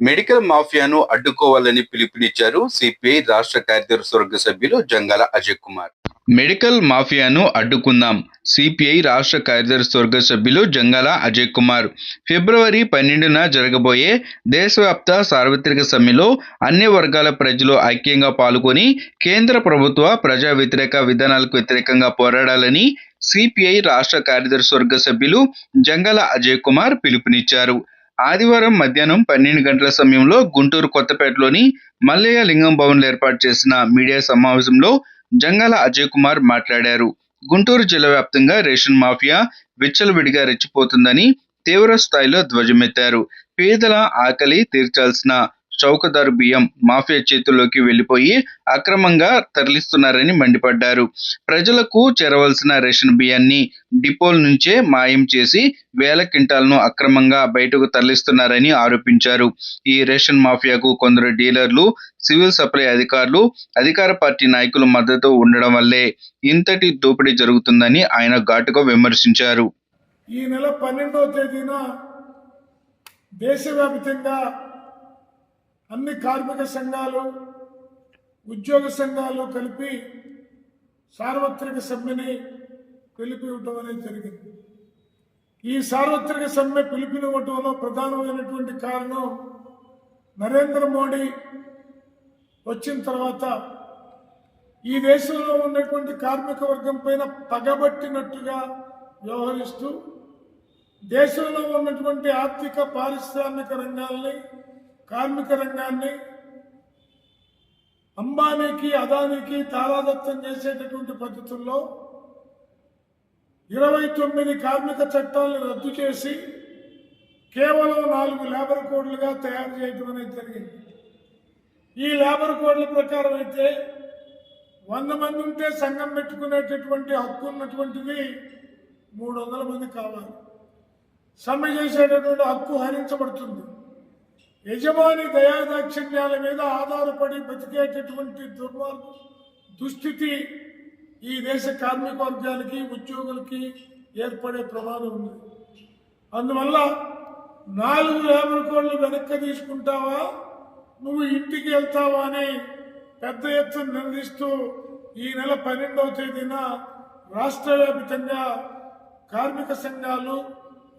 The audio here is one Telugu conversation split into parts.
మెడికల్ మాఫియాను అడ్డుకోవాలని పిలుపునిచ్చారు సిపిఐ రాష్ట్ర కార్యదర్శివర్గ సభ్యులు జంగాల అజయ్ కుమార్. మెడికల్ మాఫియాను అడ్డుకుందాం సిపిఐ రాష్ట్ర కార్యదర్శి వర్గ సభ్యులు జంగాల అజయ్ కుమార్. ఫిబ్రవరి పన్నెండున జరగబోయే దేశవ్యాప్త సార్వత్రిక సమ్మెలో అన్ని వర్గాల ప్రజలు ఐక్యంగా పాల్గొని కేంద్ర ప్రభుత్వ ప్రజా వ్యతిరేక విధానాలకు వ్యతిరేకంగా పోరాడాలని సిపిఐ రాష్ట్ర కార్యదర్శి వర్గ సభ్యులు జంగాల అజయ్ కుమార్ పిలుపునిచ్చారు. ఆదివారం మధ్యాహ్నం పన్నెండు గంటల సమయంలో గుంటూరు కొత్తపేటలోని మల్లయ్య లింగం భవన్లో ఏర్పాటు చేసిన మీడియా సమావేశంలో జంగాల అజయ్ కుమార్ మాట్లాడారు. గుంటూరు జిల్లా వ్యాప్తంగా రేషన్ మాఫియా విచ్చలవిడిగా రెచ్చిపోతుందని తీవ్ర స్థాయిలో ధ్వజమెత్తారు. పేదల ఆకలి తీర్చాల్సిన చౌకదారు బియ్యం మాఫియా చేతుల్లోకి వెళ్ళిపోయి అక్రమంగా తరలిస్తున్నారని మండిపడ్డారు. ప్రజలకు చేరవలసిన రేషన్ బియ్యాన్ని డిపోల నుంచే మాయం చేసి వేల క్వింటాలను అక్రమంగా బయటకు తరలిస్తున్నారని ఆరోపించారు. ఈ రేషన్ మాఫియాకు కొందరు డీలర్లు సివిల్ సప్లై అధికారులు అధికార పార్టీ నాయకులు మద్దతు ఉండడం వల్లే ఇంతటి దోపిడీ జరుగుతుందని ఆయన ఘాటుగా విమర్శించారు. ఈ నెల పన్నెండవ తేదీన దేశవ్యాప్తంగా అన్ని కార్మిక సంఘాలు ఉద్యోగ సంఘాలు కలిపి సార్వత్రిక సమ్మెని పిలిపివ్వటం అనేది జరిగింది. ఈ సార్వత్రిక సమ్మె పిలిపినివ్వటంలో ప్రధానమైనటువంటి కారణం నరేంద్ర మోడీ వచ్చిన తర్వాత ఈ దేశంలో ఉన్నటువంటి కార్మిక వర్గం పైన పగబట్టినట్టుగా వ్యవహరిస్తూ దేశంలో ఉన్నటువంటి ఆర్థిక పారిశ్రామిక రంగాల్ని కార్మిక రంగాన్ని అంబానీకి అదానికి తారాదత్తం చేసేటటువంటి పద్ధతుల్లో ఇరవై తొమ్మిది కార్మిక చట్టాలను రద్దు చేసి కేవలం నాలుగు లేబర్ కోడ్లుగా తయారు చేయడం అనేది జరిగింది. ఈ లేబర్ కోడ్ల ప్రకారం అయితే వంద మంది ఉంటే సంఘం పెట్టుకునేటటువంటి హక్కు ఉన్నటువంటిది మూడు వందల మంది కావాలి. సమ్మె చేసేటటువంటి హక్కు హరించబడుతుంది. యజమాని దయాదాక్షిణ్యాల మీద ఆధారపడి బతికేటటువంటి దుర్మార్గం దుస్థితి ఈ దేశ కార్మిక వర్గాలకి ఉద్యోగులకి ఏర్పడే ప్రమాదం ఉంది. అందువల్ల నాలుగు లేబర్ కోళ్ళు వెనక్కి తీసుకుంటావా? నువ్వు ఇంటికి వెళ్తావా అని పెద్ద ఎత్తున నిలదీస్తూ ఈ నెల పన్నెండవ తేదీన రాష్ట్ర వ్యాప్తంగా కార్మిక సంఘాలు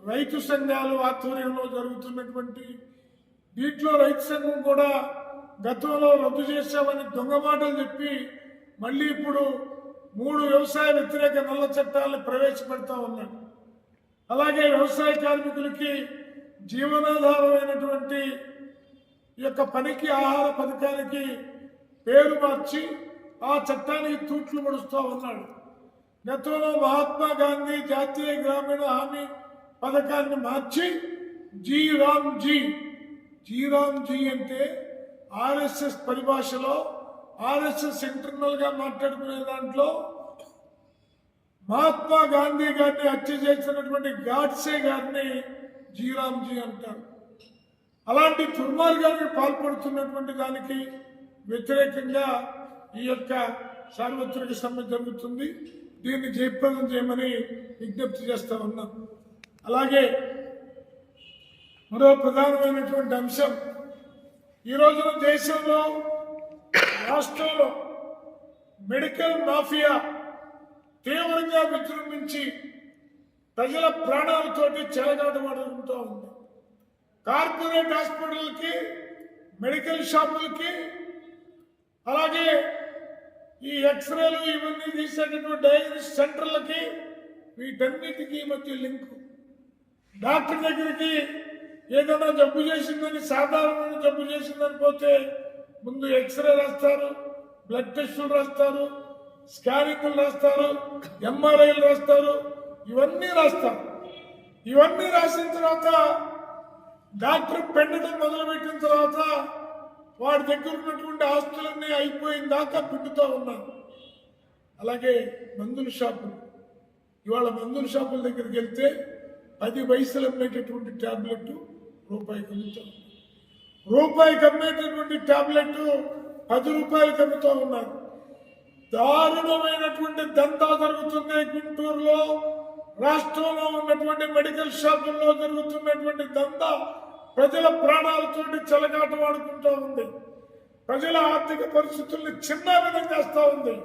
రైతు సంఘాలు ఆధ్వర్యంలో జరుగుతున్నటువంటి దీంట్లో రైతు సంఘం కూడా గతంలో రద్దు చేశామని దొంగ మాటలు చెప్పి మళ్ళీ ఇప్పుడు మూడు వ్యవసాయ వ్యతిరేక నల్ల చట్టాలను ప్రవేశపెడతా ఉన్నాడు అలాగే వ్యవసాయ కార్మికులకి జీవనాధారమైనటువంటి ఈ యొక్క పనికి ఆహార పథకానికి పేరు మార్చి ఆ చట్టానికి తూట్లు పడుస్తూ ఉన్నాడు గతంలో మహాత్మా గాంధీ జాతీయ గ్రామీణ హామీ పథకాన్ని మార్చి G RAM G G RAM G అంటే ఆర్ఎస్ఎస్ పరిభాషలో ఆర్ఎస్ఎస్ ఇంటర్నల్గా మాట్లాడుకునే దాంట్లో మహాత్మా గాంధీ గారిని హత్య చేసినటువంటి గాడ్సే గారిని జీరామ్జీ అంటారు. అలాంటి దుర్మార్గానికి పాల్పడుతున్నటువంటి దానికి వ్యతిరేకంగా ఈ యొక్క సార్వత్రిక సమ్మె జరుగుతుంది. దీన్ని జయప్రదం చేయమని విజ్ఞప్తి చేస్తా ఉన్నాం. అలాగే మరో ప్రధానమైనటువంటి అంశం. ఈ రోజున దేశంలో రాష్ట్రంలో మెడికల్ మాఫియా తీవ్రంగా విజృంభించి ప్రజల ప్రాణాలతోటి చెలగాటమాడుకుంటూ ఉంది. కార్పొరేట్ హాస్పిటల్కి మెడికల్ షాపులకి అలాగే ఈ ఎక్స్రేలు ఇవన్నీ తీసేటటువంటి డయాగ్నోస్ సెంటర్లకి వీటన్నిటికీ మధ్య లింకు. డాక్టర్ దగ్గరికి ఏదైనా జబ్బు చేసిందని సాధారణమైన జబ్బు చేసిందని పోతే ముందు ఎక్స్రే రాస్తారు బ్లడ్ టెస్టులు రాస్తారు స్కానింగ్లు రాస్తారు ఎంఆర్ఐలు రాస్తారు ఇవన్నీ రాస్తారు. ఇవన్నీ రాసిన తర్వాత డాక్టర్ పెండటం మొదలుపెట్టిన తర్వాత వాడి దగ్గర ఉన్నటువంటి ఆస్తులన్నీ అయిపోయిన దాకా పిండుతూ ఉన్నాను. అలాగే మందుల షాపులు ఇవాళ మందుల షాపుల దగ్గరికి వెళ్తే పది వయసులు అమ్మేటటువంటి ట్యాబ్లెట్ రూపాయికి అమ్ముతాం రూపాయికి అమ్మేటటువంటి ట్యాబ్లెట్ పది రూపాయలకి అమ్ముతూ ఉన్నారు దారుణమైనటువంటి దంతా జరుగుతుంది గుంటూరులో. రాష్ట్రంలో ఉన్నటువంటి మెడికల్ షాపుల్లో జరుగుతున్నటువంటి దందా ప్రజల ప్రాణాలతోటి చెలగాటం ఆడుకుంటూ ఉంది. ప్రజల ఆర్థిక పరిస్థితుల్ని చిన్నాభిన్నం చేస్తూ ఉంది.